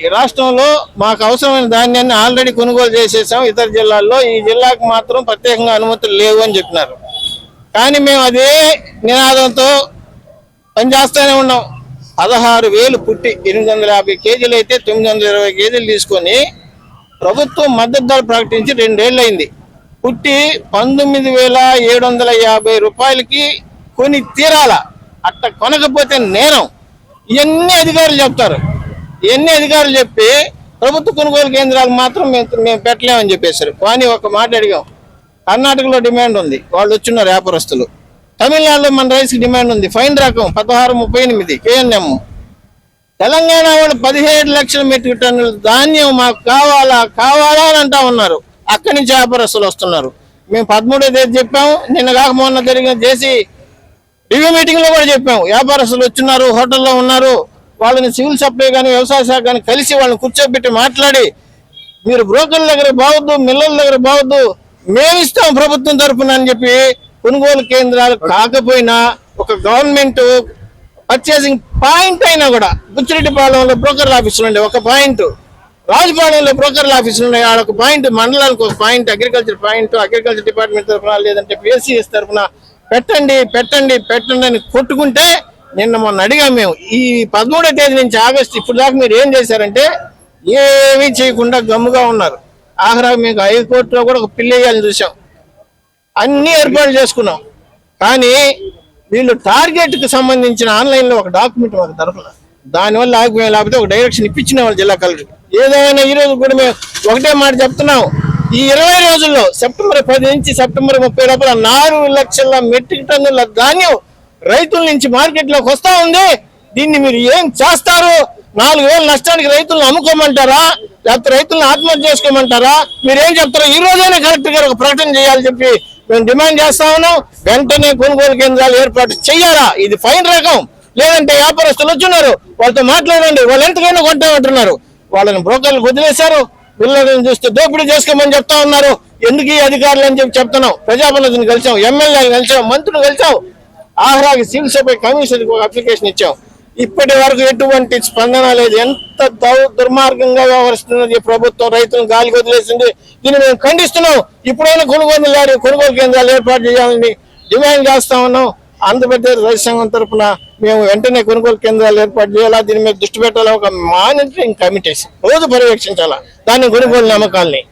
ఈ రాష్ట్రంలో మాకు అవసరమైన ధాన్యాన్ని ఆల్రెడీ కొనుగోలు చేసేసాం. ఇతర జిల్లాల్లో ఈ జిల్లాకు మాత్రం ప్రత్యేకంగా అనుమతులు లేవు అని చెప్పినారు. కానీ మేము అదే నినాదంతో పనిచేస్తూనే ఉన్నాం. పదహారు వేలు పుట్టి ఎనిమిది వందల యాభై కేజీలు అయితే తొమ్మిది వందల ఇరవై కేజీలు తీసుకొని ప్రభుత్వం మద్దతు ధర ప్రకటించి రెండేళ్ళు అయింది పుట్టి పంతొమ్మిది వేల ఏడు వందల యాభై రూపాయలకి కొని తీరాల. అట్ట కొనకపోతే నేరం. ఇవన్నీ అధికారులు చెప్తారు. ఇవన్నీ అధికారులు చెప్పి ప్రభుత్వ కొనుగోలు కేంద్రాలు మాత్రం మేము మేము పెట్టలేమని చెప్పేశారు. కానీ ఒక మాట అడిగాం. కర్ణాటకలో డిమాండ్ ఉంది. వాళ్ళు వచ్చిన్నారు వ్యాపారస్తులు. తమిళనాడులో మన రైస్కి డిమాండ్ ఉంది. ఫైన్ రకం పదహారు ముప్పై ఎనిమిది కేఎన్ఎం. తెలంగాణ వాళ్ళు పదిహేడు లక్షల మెట్రిక్ టన్నుల ధాన్యం మాకు కావాలా కావాలా అని అంటా ఉన్నారు. అక్కడి నుంచి వ్యాపారస్తులు వస్తున్నారు. మేము పదమూడో తేదీ చెప్పాము నిన్న కాక మొన్న జరిగిన చేసి రివ్యూ మీటింగ్లో కూడా చెప్పాము వ్యాపారస్తులు వచ్చిన్నారు హోటల్లో ఉన్నారు. వాళ్ళని సివిల్ సప్లై కానీ వ్యవసాయ శాఖ కానీ కలిసి వాళ్ళని కూర్చోబెట్టి మాట్లాడి మీరు బ్రోకర్ల దగ్గర బావద్దు మిల్లల దగ్గర బావద్దు మేమిస్తాం ప్రభుత్వం తరఫున అని చెప్పి కొనుగోలు కేంద్రాలు కాకపోయినా ఒక గవర్నమెంట్ పర్చేసింగ్ పాయింట్ అయినా కూడా బుచ్చిరెడ్డిపాలెంలో బ్రోకర్ల ఆఫీసులు ఉండే ఒక పాయింట్ రాజపాలెంలో బ్రోకర్ల ఆఫీసులు ఉన్నాయి ఆడ ఒక పాయింట్ మండలానికి ఒక point agriculture point agriculture department తరఫున లేదంటే పిఎస్సిఎస్ తరఫున పెట్టండి పెట్టండి పెట్టండి అని కొట్టుకుంటే నిన్న మొన్న అడిగాం మేము ఈ పదమూడో తేదీ నుంచి ఆగస్టు ఇప్పుడు దాకా మీరు ఏం చేశారంటే ఏమీ చేయకుండా గమ్ముగా ఉన్నారు. ఆఖరా మీకు హైకోర్టులో కూడా ఒక పిల్లి వేయాలని చూసాం. అన్ని ఏర్పాటు చేసుకున్నాం. కానీ వీళ్ళు టార్గెట్కి సంబంధించిన ఆన్లైన్లో ఒక డాక్యుమెంట్ మాకు దొరకలేదు దానివల్ల ఆగిపోయాం. లేకపోతే ఒక డైరెక్షన్ ఇప్పించిన వాళ్ళు జిల్లా కలెక్టర్. ఏదైనా ఈ కూడా మేము ఒకటే మాట చెప్తున్నాం. ఈ ఇరవై రోజుల్లో సెప్టెంబర్ పది నుంచి సెప్టెంబర్ ముప్పై లోపల నాలుగు లక్షల మెట్రిక్ టన్నుల ధాన్యం రైతుల నుంచి మార్కెట్లోకి వస్తా ఉంది. దీన్ని మీరు ఏం చేస్తారు? నాలుగు వేల నష్టానికి రైతులను అమ్ముకోమంటారా? లేకపోతే రైతులను ఆత్మహత్య చేసుకోమంటారా? మీరు ఏం చెప్తారో ఈ రోజైనా కలెక్టర్ గారు ఒక ప్రకటన చేయాలని చెప్పి మేము డిమాండ్ చేస్తా ఉన్నాం. వెంటనే కొనుగోలు కేంద్రాలు ఏర్పాటు చేయాలా ఇది ఫైన్ రకం. లేదంటే వ్యాపారస్తులు వచ్చున్నారు. వాళ్ళతో మాట్లాడండి. వాళ్ళు ఎంతకైనా కొంటామంటున్నారు. వాళ్ళని బ్రోకర్లు వదిలేశారు. పిల్లలను చూస్తే దోపిడీ చేసుకోమని చెప్తా ఉన్నారు. ఎందుకు ఈ అధికారులు అని చెప్పి చెప్తున్నాం. ప్రజాప్రతినిధిని కలిసాం. ఎమ్మెల్యేని కలిసాం. మంత్రులు కలిసాం. ఆహ్రాకి సివిల్ సప్లై ఒక అప్లికేషన్ ఇచ్చాం. ఇప్పటి వరకు ఎటువంటి స్పందన లేదు. ఎంత దుర్మార్గంగా వ్యవహరిస్తున్నది ప్రభుత్వం. రైతులను గాలికి వదిలేసింది దీన్ని మేము ఖండిస్తున్నాం. ఇప్పుడైనా కొనుగోలు గారి కొనుగోలు కేంద్రాలు ఏర్పాటు చేయాలని డిమాండ్ చేస్తా ఉన్నాం. ఆంధ్రప్రదేశ్ రైతు సంఘం తరఫున మేము వెంటనే కొనుగోలు కేంద్రాలు ఏర్పాటు చేయాలా? దీని మీద దృష్టి పెట్టాలా? ఒక మానిటరింగ్ కమిటీస్ రోజు పర్యవేక్షించాలా? దాన్ని కొనుగోలు నమ్మకాల్ని.